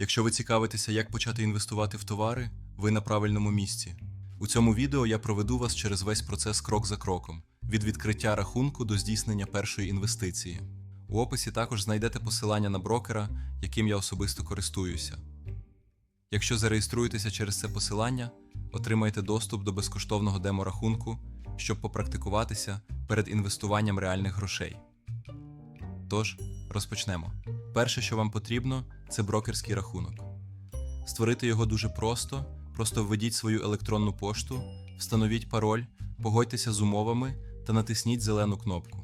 Якщо ви цікавитеся, як почати інвестувати в товари, ви на правильному місці. У цьому відео я проведу вас через весь процес крок за кроком, від відкриття рахунку до здійснення першої інвестиції. У описі також знайдете посилання на брокера, яким я особисто користуюся. Якщо зареєструєтеся через це посилання, отримаєте доступ до безкоштовного демо-рахунку, щоб попрактикуватися перед інвестуванням реальних грошей. Тож, розпочнемо. Перше, що вам потрібно, це брокерський рахунок. Створити його дуже просто, просто введіть свою електронну пошту, встановіть пароль, погодьтеся з умовами та натисніть зелену кнопку.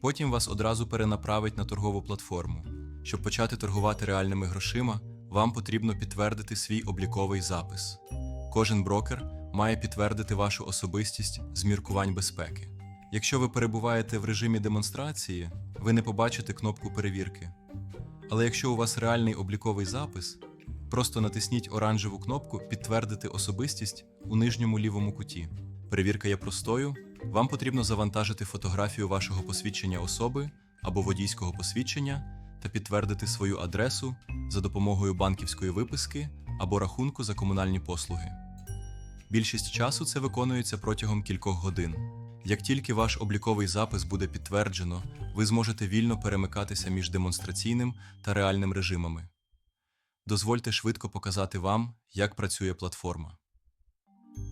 Потім вас одразу перенаправить на торгову платформу. Щоб почати торгувати реальними грошима, вам потрібно підтвердити свій обліковий запис. Кожен брокер має підтвердити вашу особистість з міркувань безпеки. Якщо ви перебуваєте в режимі демонстрації, ви не побачите кнопку перевірки. Але якщо у вас реальний обліковий запис, просто натисніть оранжеву кнопку Підтвердити особистість у нижньому лівому куті. Перевірка є простою. Вам потрібно завантажити фотографію вашого посвідчення особи або водійського посвідчення та підтвердити свою адресу за допомогою банківської виписки або рахунку за комунальні послуги. Більшість часу це виконується протягом кількох годин. Як тільки ваш обліковий запис буде підтверджено, ви зможете вільно перемикатися між демонстраційним та реальним режимами. Дозвольте швидко показати вам, як працює платформа.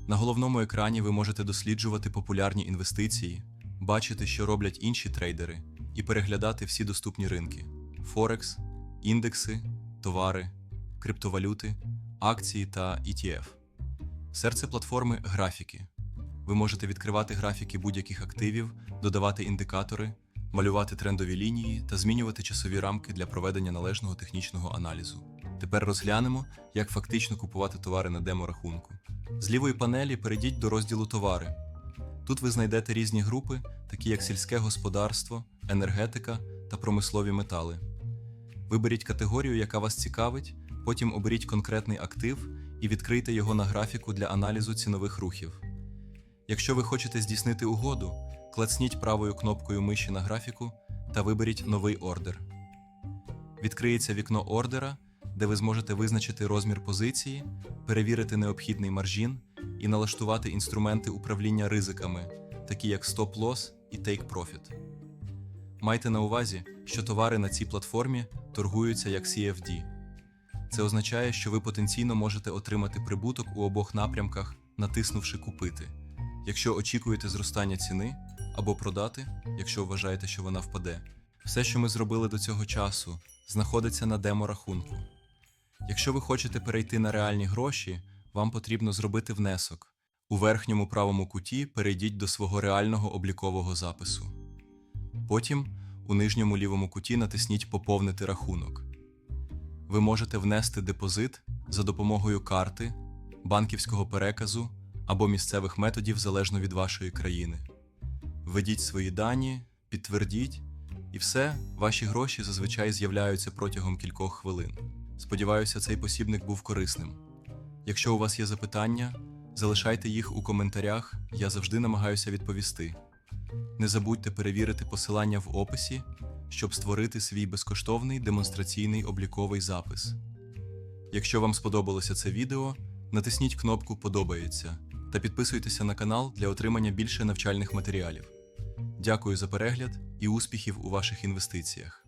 На головному екрані ви можете досліджувати популярні інвестиції, бачити, що роблять інші трейдери, і переглядати всі доступні ринки: Форекс, індекси, товари, криптовалюти, акції та ETF. Серце платформи графіки. Ви можете відкривати графіки будь-яких активів, додавати індикатори, малювати трендові лінії та змінювати часові рамки для проведення належного технічного аналізу. Тепер розглянемо, як фактично купувати товари на демо-рахунку. З лівої панелі перейдіть до розділу Товари. Тут ви знайдете різні групи, такі як сільське господарство, енергетика та промислові метали. Виберіть категорію, яка вас цікавить, потім оберіть конкретний актив і відкрийте його на графіку для аналізу цінових рухів. Якщо ви хочете здійснити угоду, клацніть правою кнопкою миші на графіку та виберіть новий ордер. Відкриється вікно ордера, де ви зможете визначити розмір позиції, перевірити необхідний маржін і налаштувати інструменти управління ризиками, такі як Stop Loss і Take Profit. Майте на увазі, що товари на цій платформі торгуються як CFD. Це означає, що ви потенційно можете отримати прибуток у обох напрямках, натиснувши Купити, якщо очікуєте зростання ціни, або продати, якщо вважаєте, що вона впаде. Все, що ми зробили до цього часу, знаходиться на демо-рахунку. Якщо ви хочете перейти на реальні гроші, вам потрібно зробити внесок. У верхньому правому куті перейдіть до свого реального облікового запису. Потім у нижньому лівому куті натисніть Поповнити рахунок. Ви можете внести депозит за допомогою карти, банківського переказу або місцевих методів залежно від вашої країни. Введіть свої дані, підтвердіть, і все, ваші гроші зазвичай з'являються протягом кількох хвилин. Сподіваюся, цей посібник був корисним. Якщо у вас є запитання, залишайте їх у коментарях, я завжди намагаюся відповісти. Не забудьте перевірити посилання в описі, щоб створити свій безкоштовний демонстраційний обліковий запис. Якщо вам сподобалося це відео, натисніть кнопку Подобається та підписуйтеся на канал для отримання більше навчальних матеріалів. Дякую за перегляд і успіхів у ваших інвестиціях.